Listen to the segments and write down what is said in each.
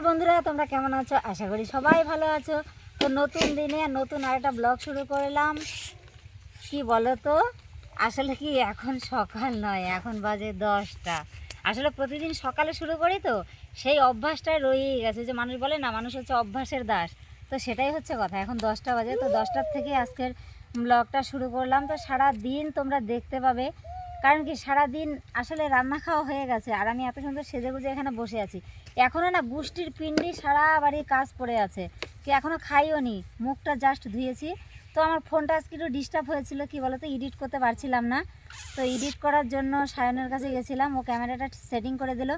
বন্ধুরা, তোমরা কেমন আছো? আশা করি সবাই ভালো আছো। তো নতুন দিনে নতুন আরেকটা ব্লগ শুরু করলাম। কি বলো তো আসলে কি এখন সকাল নয়, এখন বাজে দশটা। আসলে প্রতিদিন সকালে শুরু করি তো, সেই অভ্যাসটা রয়েই গেছে। যে মানুষ বলে না, মানুষ হচ্ছে অভ্যাসের দাস। তো সেটাই হচ্ছে কথা, এখন দশটা বাজে। তো দশটার থেকে আজকের ব্লগটা শুরু করলাম। তো সারা দিন তোমরা দেখতে পাবে। কারণ কি সারা দিন আসলে রান্না খাওয়া হয়ে গেছে, আর আমি এত সুন্দর সেজে গুজে এখানে বসে আছি। এখনও না বুষ্টির পিন্ডি সারা বাড়ির কাজ পড়ে আছে। কি এখনও খাইও নি মুখটা জাস্ট ধুয়েছি। তো আমার ফোনটা আজকে একটু ডিস্টার্ব হয়েছিল কি বলতো এডিট করতে পারছিলাম না। তো এডিট করার জন্য সায়নের কাছে গেছিলাম ও ক্যামেরাটা সেটিং করে দিল।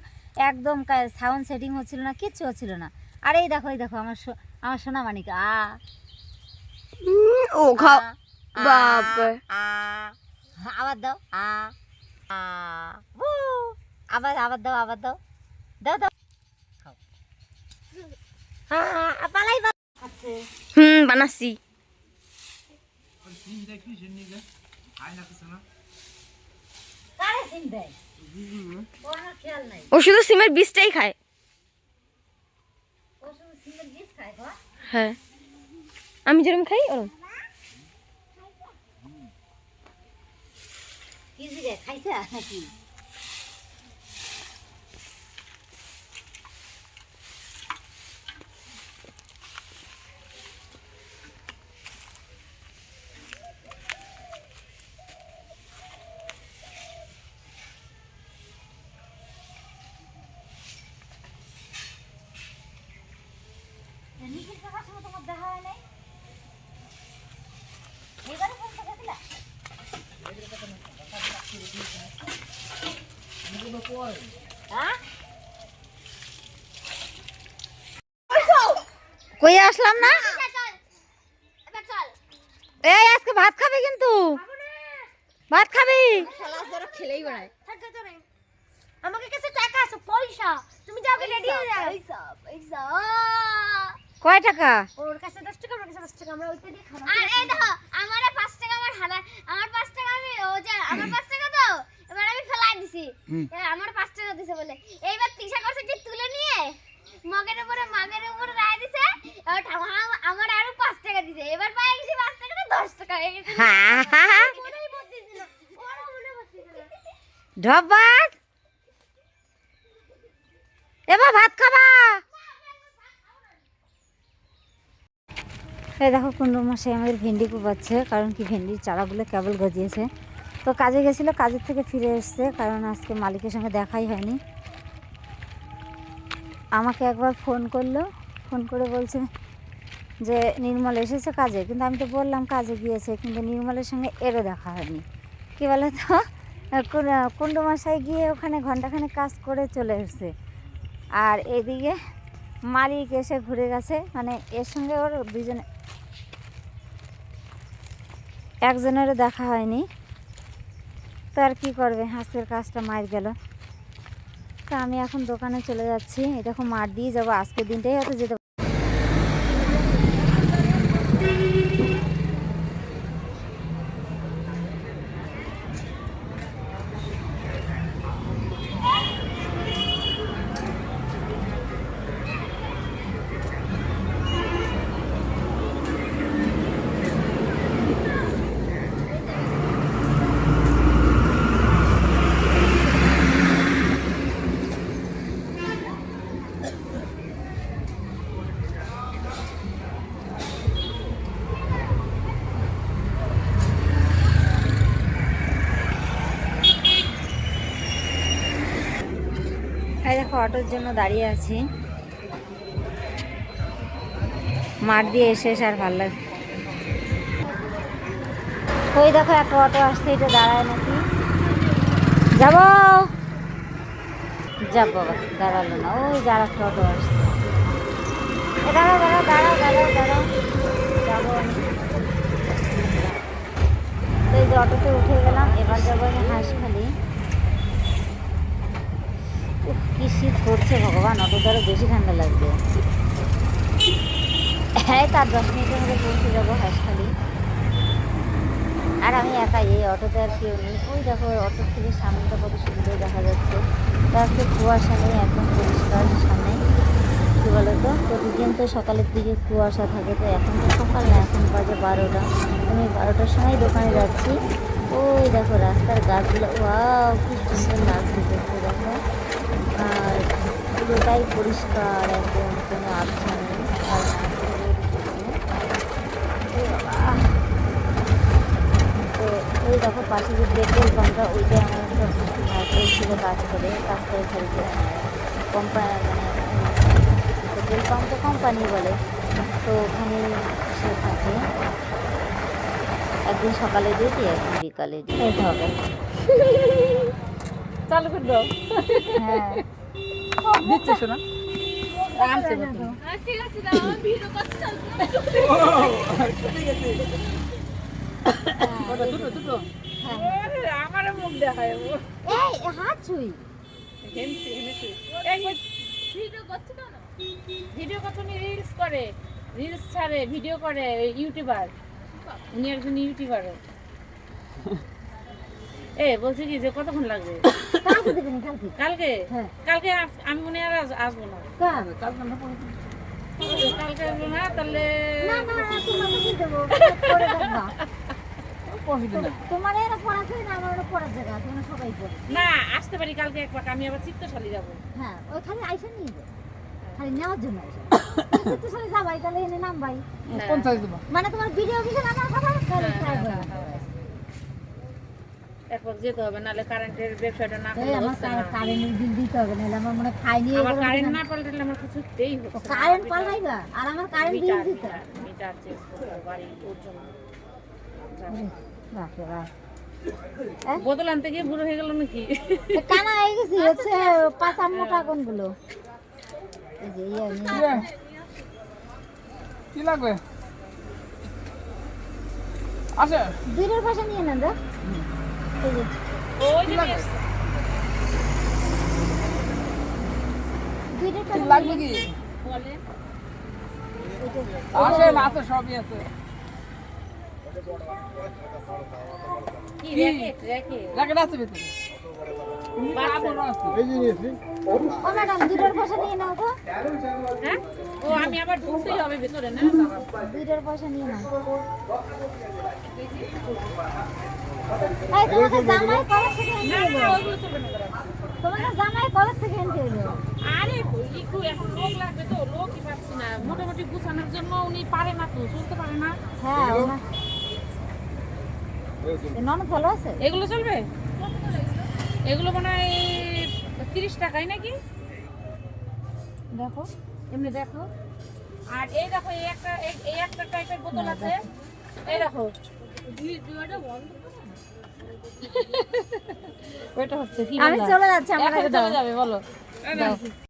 একদম সাউন্ড সেটিং হচ্ছিল না কিচ্ছু হচ্ছিল না। আর এই দেখো এই দেখো আমার আমার সোনা মানিক আ ও খাও আ। আবার দাও আ আবার আবার দাও আবার দাও। দাও দাও খাও। আ, আ, পালাই পালাই। আছে। হুম নাই। ও সিমের বীজটাই খায়। হ্যাঁ আমি যেরকম খাই জিরে খাইছে নাকি? এ নিখিল কাকার সঙ্গে তোমার দেখা হয় নাই? এবারে ফোন করে দিলা? হ্যাঁ? কই আসলাম না? এই আজকে ভাত খাবে কিন্তু। ভাত খাবি? খেলেই বেড়ায় আমাকে কাছে টাকা আছে পয়সা। তুমি যাও রেডি হয়ে যাও। পয়সা পয়সা। কয় টাকা? ওর কাছে 10 টাকা আমার কাছে 10 টাকা আমরা ওইটা দিয়ে খাব। আর এই দেখো আমারে 5 টাকা আমার হারা আমার 5 টাকা আমি ও যে আমার 5 টাকা দাও এবার আমি ফেলাই দিছি। আমার 5 টাকা দিছে বলে। এইবার তিশা করছে কি তুলে নিয়ে মগের উপরে মাগের উপরে রায় দিছে। আমার আরও 5 টাকা দিছে। এবার পাই গেছি 5 টাকা 10 টাকা। হয়ে গেছে এবার ভাত খাবা। এই দেখো কুন্ডু মাসে আমাদের ভেন্ডি কুপাচ্ছে কারণ কি ভেন্ডির চারাগুলো কেবল গজিয়েছে। তো কাজে গেছিল, কাজের থেকে ফিরে এসছে, কারণ আজকে মালিকের সঙ্গে দেখাই হয়নি। আমাকে একবার ফোন করল, ফোন করে বলছে যে, নির্মল এসেছে কাজে, কিন্তু আমি তো বললাম কাজে গিয়েছে, কিন্তু নির্মলের সঙ্গে এরও দেখা হয়নি। কী বলে তো কুন্ডু মশাই গিয়ে ওখানে ঘন্টাখানে কাজ করে চলে এসছে। আর এদিকে মালিক এসে ঘুরে গেছে মানে এর সঙ্গে ওর দুজনে, একজনেরও দেখা হয়নি। তো আর কী করবে? আজকের কাজটা মার গেল। তো আমি এখন দোকানে চলে যাচ্ছি। এটা এখন মার দিয়ে যাব। আজকের দিনটাই হয়তো যেতে অটোর জন্য দাঁড়িয়ে আছি। মাঠ দিয়ে এসে এসে আর ভালো লাগে ওই দেখো একটা অটো আসছে, এটা দাঁড়ায় নাকি? যাব। যাব বাবা, দাঁড়াল না, ওই যার একটা অটো আসছে। দাঁড়াও দাঁড়াও দাঁড়াও দাঁড়াও দাঁড়াও। যাব তো এই যে অটোতে উঠে গেলাম, এবার যাব আমি হাঁসখালি। কি শীত করছে ভগবান অটোতে আরও বেশি ঠান্ডা লাগবে। হ্যাঁ তার দশ মিনিটের মধ্যে পৌঁছে যাব হাঁসখালি। আর আমি একাই এই অটোতে আর কেউ নেই। ওই দেখো অটো থেকে সামনেটা কত সুন্দর দেখা যাচ্ছে। তার কুয়াশা নেই, একদম পরিষ্কার সামনে। দুদিন তো সকালের দিকে কুয়াশা থাকে, তো এখন তো সকাল না, এখন বাজে বারোটা। আমি বারোটার সময় দোকানে যাচ্ছি। ওই দেখো রাস্তার গাছগুলো, ওয়াও কি সুন্দর লাগছে দেখতে, দেখো। আর পুরোটাই পরিষ্কার, একদম কোনো আবছা নেই। তো ওই দেখো পাশে যে পেট্রোল পাম্পটা, ওইটা আমার ছিল কাজ করে কাজ করে ফেলছে। কোম্পানি মানে পেট্রোল পাম্প তো কোম্পানি বলে, তো ওখানে সে থাকে। একদিন সকালে ডিউটি একদিন বিকালে ডিউটি হবে। চালু করে দাও। হ্যাঁ। দিচ্ছে শোনা দুটো আমার মুখ দেখায় এই হাত ছুই ভিডিও কত রিলস করে রিলস ছাড়ে ভিডিও করে ইউটিউবার উনি একজন ইউটিউবার এ বলছি কি যে কতক্ষণ লাগবে? কালকে কালকে। কালকে? হ্যাঁ। আমি মনে আর আসব না। কালকে না আসব তাহলে না ওখানে আসতে পারি কালকে এক পাক আমি আবার চিত্তশালী যাব। হ্যাঁ ওই খালি আইসা নিয়ে খালি নেওয়ার জন্য দেবো। মানে তোমার ভিডিও কথা এক পাক যেতে হবে নাহলে কারেন্টের ব্যবসাটা না করলে আমার কারেন্টের বিল দিতে হবে নাহলে আমার মনে হয় খাইনি আমার কারেন্ট না। পাল্টালে আমার কিছুতেই হচ্ছে কারেন্ট পাল্টাইবা আর আমার কারেন্ট বিল দিতে। মিটার মিটার চেঞ্জ করতে বাড়ি ওর জন্য। বাপরে বাপ। বোতল আনতে গিয়ে বুড়ো হয়ে গেল নাকি? কানা হয়ে গেছি হচ্ছে পাঁচা মোটা কোনগুলো এই যে ইয়ে, কি লাগবে? আসে দুইটার পাশে নিয়ে নেন এই যে। ওই যে লাগবে? দুইটার কি পাশে লাগবে কি? বলে। আসে না আছে সবই আছে। কি কি? Racket racket? র্যাকেট আছে ভিতরে। কাপড় আছে ও ম্যাডাম দুইটার পাশে নিয়ে নাও তো। হ্যাঁ? ও আমি আবার ঢুকতেই হবে ভেতরে না? দুইটার পয়সা নিয়ে নাও। এই তোমাকে জামাই কলেজ থেকে এনতে না এলো। না ওইগুলো চলবে না দাঁড়াও। তোমাকে জামাই কলেজ থেকে এনতে এলো। আরে একটু এখন লোক লাগবে তো লোকই পাচ্ছি না। মোটামুটি গুছানোর জন্য উনি পারে না তো চলতে পারে না। হ্যাঁ ননদ ভালো আছে? এগুলো চলবে? এগুলো মনে হয় তিরিশ টাকাই নাকি? দেখো এমনি দেখো। আর এই দেখো এই একটা এই- এই একটা টাইপের বোতল আছে। এই দেখো ওইটা হচ্ছে কি আমি চলে যাচ্ছি আমার চলে যাবে বলো।